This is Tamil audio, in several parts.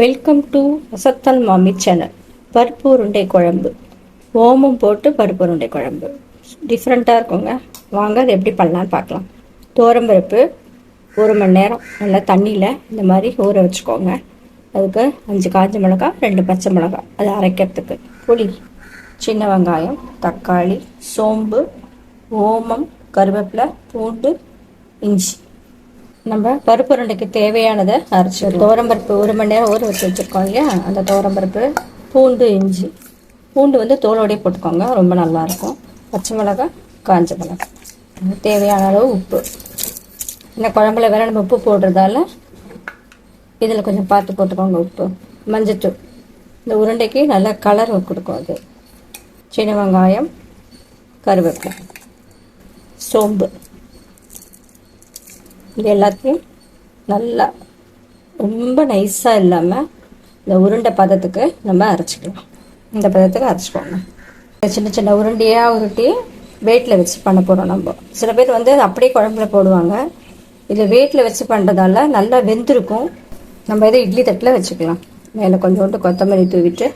வெல்கம் டு அசத்தல் மாமி சேனல் பருப்பு உருண்டை குழம்பு. ஓமம் போட்டு பருப்பு உருண்டை குழம்பு. டிஃப்ரெண்ட்டாக இருக்குங்க. வாங்க அது எப்படி பண்ணலான்னு பார்க்கலாம். தோரம்பருப்பு ஒரு மணி நேரம் நல்லா தண்ணியில் இந்த மாதிரி ஊற வச்சுக்கோங்க. அதுக்கு அஞ்சு காஞ்ச மிளகாய் ரெண்டு பச்சை மிளகாய் அதை அரைக்கிறதுக்கு. புளி சின்ன வெங்காயம் தக்காளி சோம்பு ஓமம் கருவேப்பிலை பூண்டு இஞ்சி. நம்ம பருப்பு உருண்டைக்கு தேவையானதை அரைச்சி துவரம்பருப்பு ஒரு மணி நேரம் ஊற வச்சு வச்சுருக்கோம் இல்லையா? அந்த துவரம்பருப்பு பூண்டு இஞ்சி. பூண்டு வந்து தோலோடய போட்டுக்கோங்க. ரொம்ப நல்லாயிருக்கும் பச்சை மிளகா காஞ்ச மிளகா தேவையான அளவு உப்பு. இந்த குழம்புல வேற நம்ம உப்பு போடுறதால இதில் கொஞ்சம் பார்த்து போட்டுக்கோங்க உப்பு. மஞ்சத்தூள். இந்த உருண்டைக்கு நல்ல கலர் கொடுக்கும் அது. சின்ன வெங்காயம் கருவேப்பிலை சோம்பு. இது எல்லாத்தையும் நல்லா ரொம்ப நைஸாக இல்லாமல் இந்த உருண்டை பதத்துக்கு நம்ம அரைச்சிக்கலாம். இந்த பதத்துக்கு அரைச்சிக்கோங்க. சின்ன சின்ன உருண்டையாக உருட்டி வெயிட்டில் வச்சு பண்ண போகிறோம் நம்ம. சில பேர் வந்து அப்படியே குழம்புல போடுவாங்க. இதில் வெயிட்டில் வச்சு பண்ணுறதால நல்லா வெந்திருக்கும். நம்ம இதை இட்லி தட்டில் வச்சுக்கலாம். மேலே கொஞ்சோண்டு கொத்தமல்லி தூவிட்டு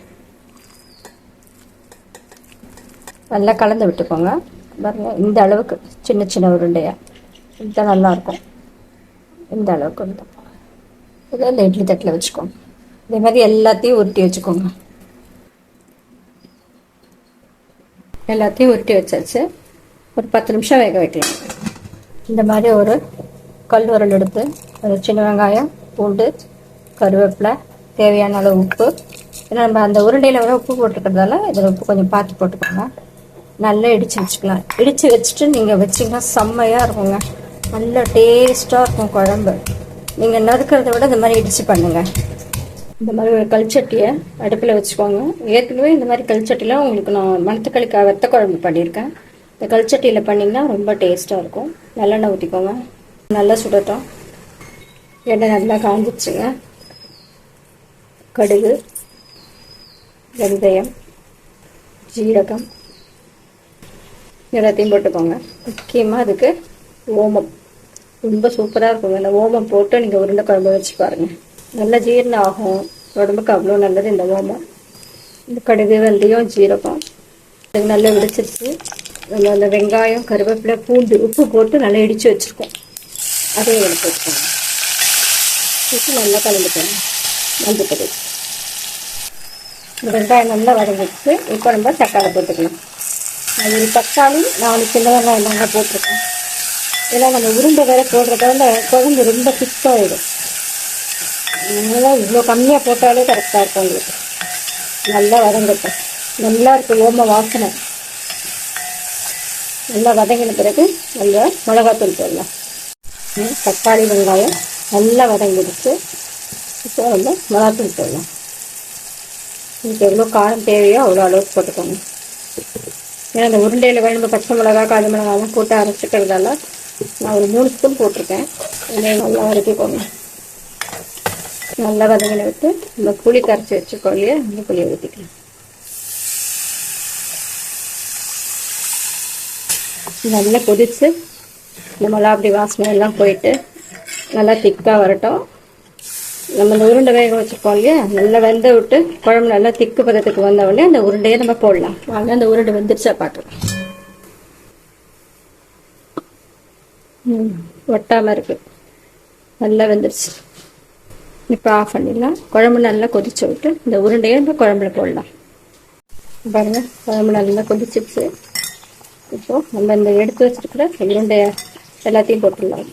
நல்லா கலந்து விட்டுக்கோங்க. பாருங்கள் இந்த அளவுக்கு சின்ன சின்ன உருண்டையாக இதுதான் நல்லாயிருக்கும் இந்த அளவுக்கு வந்துடும் இதை இந்த இட்லி தட்டில் வச்சுக்கோங்க. இதே மாதிரி எல்லாத்தையும் உருட்டி வச்சுக்கோங்க. எல்லாத்தையும் உருட்டி வச்சாச்சு. ஒரு பத்து நிமிஷம் வேக வைக்கலாம். இந்த மாதிரி ஒரு கல் உரல் எடுத்து ஒரு சின்ன வெங்காயம் பூண்டு கருவேப்பிலை தேவையான அளவு உப்பு. ஏன்னா நம்ம அந்த உருண்டையில் வர உப்பு போட்டுக்கிறதால இதில் உப்பு கொஞ்சம் பார்த்து போட்டுக்கோங்க. நல்லா இடித்து வச்சுக்கலாம். இடித்து வச்சுட்டு நீங்கள் வச்சிங்கன்னா செம்மையாக இருக்குங்க. நல்லா டேஸ்ட்டாக இருக்கும் குழம்பு. நீங்கள் நறுக்கிறத விட இந்த மாதிரி இடித்து பண்ணுங்கள் இந்த மாதிரி ஒரு கல்ச்சட்டியை அடுப்பில் வச்சுக்கோங்க. ஏற்கனவே இந்த மாதிரி கல்ச்சட்டியில் உங்களுக்கு நான் மணத்தக்களிக்காய் வெத்த குழம்பு பண்ணியிருக்கேன். இந்த கல்ச்சட்டியில் பண்ணிங்கன்னா ரொம்ப டேஸ்ட்டாக இருக்கும். நல்லெண்ணெய் ஊற்றிக்கோங்க நல்லா சுடட்டும். எண்ணெய் நல்லா காஞ்சிச்சுங்க கடுகு வெந்தயம் ஜீரகம் எல்லாத்தையும் போட்டுக்கோங்க. முக்கியமாக அதுக்கு ஓமம். ரொம்ப சூப்பராக இருக்கும். இந்த ஓமம் போட்டு நீங்கள் உருண்டை குழம்பு வச்சு பாருங்கள் நல்ல ஜீரணம் ஆகும் உடம்புக்கு அவ்வளோ நல்லது இந்த ஓமம். இந்த கடுகு வெந்தயம் ஜீரகம். இதுக்கு நல்லா இடிச்சிருச்சு நம்ம அந்த வெங்காயம் கருவேப்பிலை பூண்டு உப்பு போட்டு நல்லா இடித்து வச்சுருக்கோம். அதையும் எடுத்து வச்சுக்கோங்க வச்சு நல்லா கலந்துக்கோங்க. மஞ்சள் பொடி. இந்த வெங்காயம் நல்லா வதங்கிட்டு இப்போ நம்ம தக்காளி போட்டுக்கலாம். அது தக்காளி நாலு சின்ன வெங்காயம் நாங்கள் போட்டிருக்கோம். ஏன்னா நம்ம உருண்டை வேற போடுறதால குழம்பு ரொம்ப திக்காயிடும் அதனால் இவ்வளோ கம்மியாக போட்டாலே கரெக்டாக இருக்கும் உங்களுக்கு. நல்லா வதங்கட்டும். நல்லா இருக்கு ஓம வாசனை. நல்லா வதங்கின பிறகு நல்லா மிளகாத்தூள் போடலாம். தக்காளி வெங்காயம் நல்லா வதங்கிடுச்சு. இப்போ வந்து மிளகாத்தூள் போடலாம். உங்களுக்கு எவ்வளோ காரம் தேவையோ அவ்வளோ அளவுக்கு போட்டுக்கோங்க. ஏன்னா அந்த உருண்டையில் வேணும் பச்சை மிளகா காது மிளகாலாம் போட்டு அரைச்சிக்கிறதால நான் ஒரு மூணு ஸ்பூன் போட்டிருக்கேன். இதை நல்லா வதக்கிக்கோங்க. நல்லா வதங்கின விட்டு நம்ம புளி கரைச்சி வச்சுக்கோ இல்லையா? இந்த புளியை ஊற்றிக்கலாம் நல்லா கொதிச்சு இந்த மிளகா அப்படி வாசனை எல்லாம் போயிட்டு நல்லா திக்காக வரட்டும். நம்ம இந்த உருண்டை வேக வச்சுருக்கோம் இல்லையா? நல்லா வெந்த விட்டு குழம்பு நல்லா திக்கு பதத்துக்கு வந்த உடனே அந்த உருண்டையை நம்ம போடலாம். வாங்க அந்த உருண்டை வெந்துருச்சா பார்க்கலாம். ஒட்டாமல் இருக்குது நல்லா வெந்துருச்சு. இப்போ ஆஃப் பண்ணிடலாம். குழம்பு நல்லா கொதிச்சு விட்டு இந்த உருண்டையை இந்த குழம்புல போடலாம். பாருங்கள் குழம்பு நல்லா கொதிச்சிருச்சு. இப்போது நம்ம இந்த எடுத்து வச்சுருக்கிற உருண்டைய எல்லாத்தையும் போட்டுடலாம்.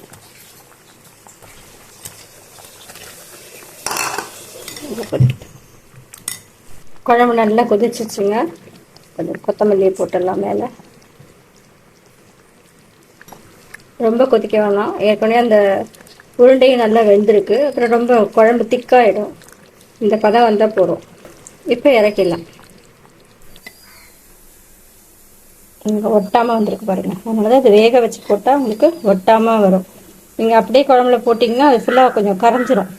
குழம்பு நல்லா கொதிச்சிச்சுங்க கொஞ்சம் கொத்தமல்லியை போட்டுடலாம் மேலே. ரொம்ப கொதிக்க வேணாம். ஏற்கனவே அந்த உருண்டையும் நல்லா வெந்திருக்கு. அப்புறம் ரொம்ப குழம்பு திக்காயிடும். இந்த பதம் வந்தால் போதும். இப்போ இறக்கிடலாம். இங்கே ஒட்டாமல் வந்திருக்கு பாருங்க. அதனால தான் இது வேக வச்சு போட்டால் உங்களுக்கு ஒட்டாமல் வரும். நீங்கள் அப்படியே குழம்புல போட்டிங்கன்னா அது ஃபுல்லாக கொஞ்சம் கரைஞ்சிரும்.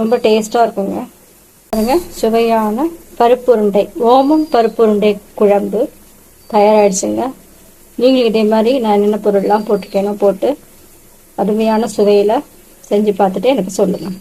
ரொம்ப டேஸ்ட்டாக இருக்குங்க. பாருங்க சுவையான பருப்பு உருண்டை. ஓமம் பருப்பு உருண்டை குழம்பு தயாராகிடுச்சுங்க நீங்களும் இதே மாதிரி நான் என்னென்ன பொருள்லாம் போட்டிருக்கேனோ போட்டு அருமையான சுவையில் செஞ்சு பார்த்துட்டு எனக்கு சொல்லுங்கள்